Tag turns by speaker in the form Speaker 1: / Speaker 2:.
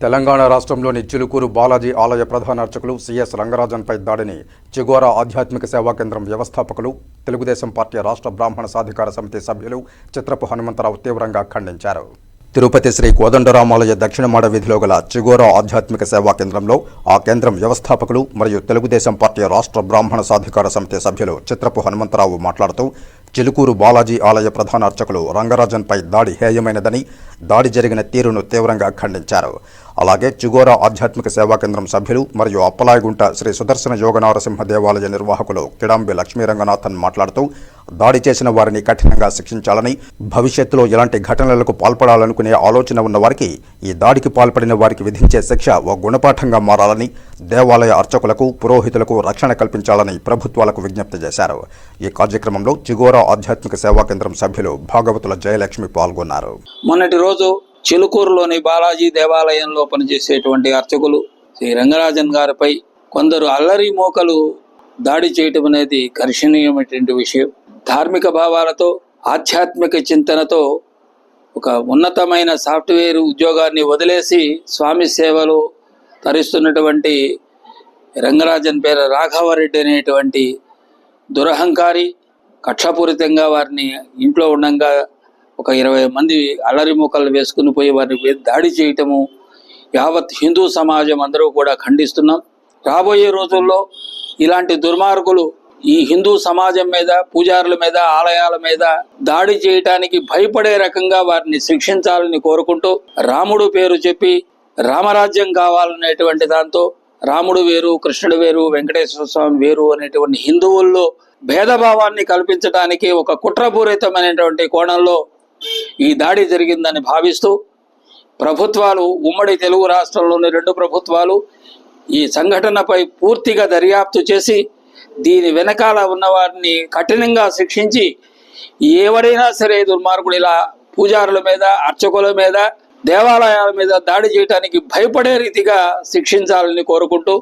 Speaker 1: తెలంగాణ రాష్ట్రంలోని చిలుకూరు బాలాజీ ఆలయ ప్రధాన అర్చకులు సిఎస్ రంగరాజన్పై దాడిని చిగోరా ఆధ్యాత్మిక సేవా కేంద్రం వ్యవస్థాపకులు తెలుగుదేశం పార్టీ రాష్ట్ర బ్రాహ్మణ సాధికార సమితి సభ్యులు చిత్రపు హనుమంతరావు తీవ్రంగా ఖండించారు. తిరుపతి శ్రీ కోదండరామాలయ దక్షిణమాడ వీధిలో గల చిగోరా ఆధ్యాత్మిక సేవా కేంద్రంలో ఆ కేంద్రం వ్యవస్థాపకులు మరియు తెలుగుదేశం పార్టీ రాష్ట్ర బ్రాహ్మణ సాధికార సమితి సభ్యులు చిత్రపు హనుమంతరావు మాట్లాడుతూ చిలుకూరు బాలాజీ ఆలయ ప్రధాన అర్చకులు రంగరాజన్పై దాడి హేయమైనదని దాడి జరిగిన తీరును తీవ్రంగా ఖండించారు. అలాగే చిగోరా ఆధ్యాత్మిక సేవా కేంద్రం సభ్యులు మరియు అప్పలాయగుంట శ్రీ సుదర్శన యోగనారసింహ దేవాలయ నిర్వాహకులు కిడాంబి లక్ష్మీరంగనాథన్ మాట్లాడుతూ దాడి చేసిన వారిని కఠినంగా శిక్షించాలని భవిష్యత్తులో ఇలాంటి ఘటనలకు పాల్పడాలనుకునే ఆలోచన ఉన్న వారికి ఈ దాడికి పాల్పడిన వారికి విధించే శిక్ష ఓ గుణపాఠంగా మారాలని దేవాలయ అర్చకులకు పురోహితులకు రక్షణ కల్పించాలని ప్రభుత్వాలకు విజ్ఞప్తి చేశారు. ఈ కార్యక్రమంలో చిగోరా ఆధ్యాత్మిక సేవా కేంద్రం సభ్యులు భాగవతుల జయలక్ష్మి పాల్గొన్నారు.
Speaker 2: మొన్నటి రోజు చిలుకూరులోని బాలాజీ దేవాలయంలో పనిచేసేటువంటి అర్చకులు శ్రీ రంగరాజన్ గారిపై కొందరు అల్లరి మోకలు దాడి చేయటం అనేది కర్షణీయమైనటువంటి విషయం. ధార్మిక భావాలతో ఆధ్యాత్మిక చింతనతో ఒక ఉన్నతమైన సాఫ్ట్వేర్ ఉద్యోగాన్ని వదిలేసి స్వామి సేవలు తరిస్తున్నటువంటి రంగరాజన్ పేరు రాఘవరెడ్డి అనేటువంటి దురహంకారి కక్షపూరితంగా వారిని ఇంట్లో ఉండంగా ఒక ఇరవై మంది అల్లరి మూకలు వేసుకుని పోయి వారిని దాడి చేయటము యావత్ హిందూ సమాజం అందరూ కూడా ఖండిస్తున్నాం. రాబోయే రోజుల్లో ఇలాంటి దుర్మార్గులు ఈ హిందూ సమాజం మీద పూజారుల మీద ఆలయాల మీద దాడి చేయటానికి భయపడే రకంగా వారిని శిక్షించాలని కోరుకుంటూ రాముడు పేరు చెప్పి రామరాజ్యం కావాలనేటువంటి దాంతో రాముడు వేరు కృష్ణుడు వేరు వెంకటేశ్వర స్వామి వేరు అనేటువంటి హిందువుల్లో భేదభావాన్ని కల్పించడానికి ఒక కుట్రపూరితమైనటువంటి కోణంలో ఈ దాడి జరిగిందని భావిస్తూ ప్రభుత్వాలు ఉమ్మడి తెలుగు రాష్ట్రంలోని రెండు ప్రభుత్వాలు ఈ సంఘటనపై పూర్తిగా దర్యాప్తు చేసి దీని వెనకాల ఉన్న వారిని కఠినంగా శిక్షించి ఎవరైనా సరే దుర్మార్గుడు ఇలా పూజారుల మీద అర్చకుల మీద దేవాలయాల మీద దాడి చేయడానికి భయపడే రీతిగా శిక్షించాలని కోరుకుంటూ